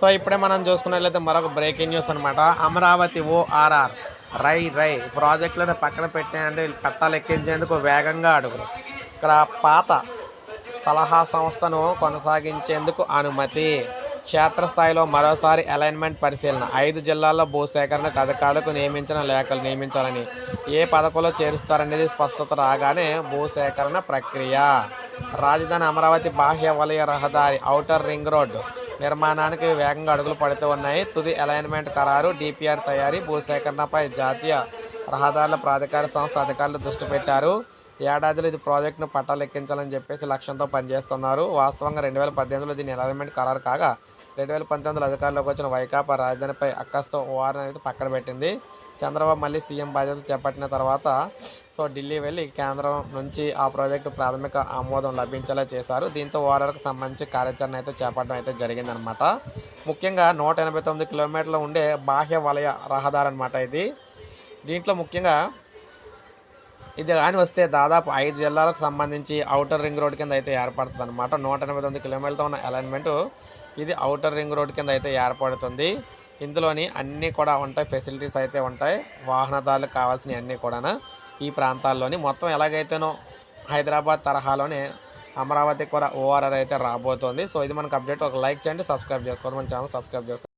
So ఇప్పుడే మనం చూసుకున్నట్లయితే మరొక బ్రేకింగ్ న్యూస్ అనమాట అమరావతి ఓఆర్ఆర్ రై రై. ప్రాజెక్టులను పక్కన పెట్టాయంటే కట్టాలు ఎక్కించేందుకు వేగంగా అడుగులు. ఇక్కడ పాత సలహా సంస్థను కొనసాగించేందుకు అనుమతి. క్షేత్రస్థాయిలో మరోసారి అలైన్మెంట్ పరిశీలన. ఐదు జిల్లాల్లో భూసేకరణకు అధికారులకు నియమించిన లేఖలు నియమించాలని ఏ పథకంలో చేరుస్తారనేది స్పష్టత రాగానే భూసేకరణ ప్రక్రియ. రాజధాని అమరావతి బాహ్య వలయ రహదారి ఔటర్ రింగ్ రోడ్డు నిర్మాణానికి వేగంగా అడుగులు పడుతూ ఉన్నాయి. తుది అలైన్మెంట్ ఖరారు డిపిఆర్ తయారీ భూసేకరణపై జాతీయ రహదారుల ప్రాధికార సంస్థ అధికారులు దృష్టి పెట్టారు. ఏడాదిలో ఇది ప్రాజెక్టును పట్టాలెక్కించాలని చెప్పేసి లక్ష్యంతో పనిచేస్తున్నారు. వాస్తవంగా రెండు వేల పద్దెనిమిదిలో దీని అలైన్మెంట్ ఖరారు కాగా రెండు వేల పంతొమ్మిదిలో అధికారంలోకి వచ్చిన వైకాపా రాజధానిపై అక్కస్తో ఓఆర్ని అయితే పక్కన పెట్టింది. చంద్రబాబు మళ్ళీ సీఎం బాధ్యతలు చేపట్టిన తర్వాత సో ఢిల్లీ వెళ్ళి కేంద్రం నుంచి ఆ ప్రాజెక్టు ప్రాథమిక ఆమోదం లభించేలా చేశారు. దీంతో ఓఆర్ఆర్కి సంబంధించి కార్యాచరణ అయితే చేపట్టడం అయితే జరిగిందనమాట ముఖ్యంగా నూట ఎనభై తొమ్మిది కిలోమీటర్లు ఉండే బాహ్య వలయ రహదారి అనమాట ఇది. దీంట్లో ముఖ్యంగా ఇది కానీ వస్తే దాదాపు ఐదు జిల్లాలకు సంబంధించి అవుటర్ రింగ్ రోడ్ కింద అయితే ఏర్పడుతుంది అనమాట నూట ఎనభై తొమ్మిది కిలోమీటర్లతో ఉన్న అలైన్మెంట్ ఇది అవుటర్ రింగ్ రోడ్ కింద అయితే ఏర్పడుతుంది. ఇందులోని అన్నీ కూడా ఉంటాయి ఫెసిలిటీస్ అయితే ఉంటాయి వాహనదారులకు కావాల్సినవి అన్నీ కూడా ఈ ప్రాంతాల్లోని మొత్తం ఎలాగైతేనో హైదరాబాద్ తరహాలోనే అమరావతి కూడా ఓఆర్ఆర్ అయితే రాబోతోంది. సో ఇది మనకు అప్డేట్. ఒక లైక్ చేయండి సబ్స్క్రైబ్ చేసుకోండి. మన ఛానల్ సబ్స్క్రైబ్ చేసుకోండి.